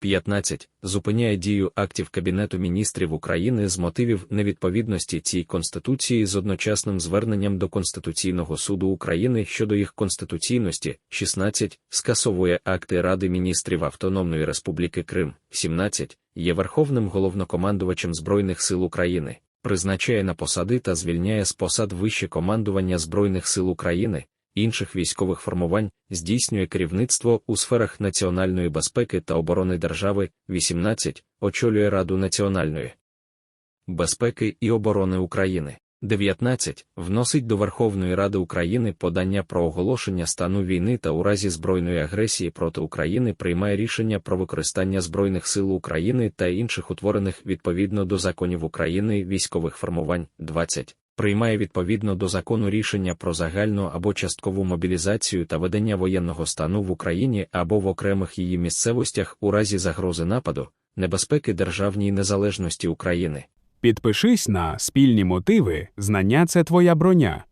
15. Зупиняє дію актів Кабінету міністрів України з мотивів невідповідності цій Конституції з одночасним зверненням до Конституційного суду України щодо їх конституційності. 16. Скасовує акти Ради міністрів Автономної Республіки Крим. 17. Є Верховним головнокомандувачем Збройних сил України. Призначає на посади та звільняє з посад вище командування Збройних сил України, інших військових формувань, здійснює керівництво у сферах національної безпеки та оборони держави, 18, очолює Раду національної безпеки і оборони України. 19. Вносить до Верховної Ради України подання про оголошення стану війни та у разі збройної агресії проти України приймає рішення про використання Збройних сил України та інших утворених відповідно до законів України військових формувань. 20 приймає відповідно до закону рішення про загальну або часткову мобілізацію та ведення воєнного стану в Україні або в окремих її місцевостях у разі загрози нападу, небезпеки державній незалежності України. Підпишись на спільні мотиви, знання це твоя броня.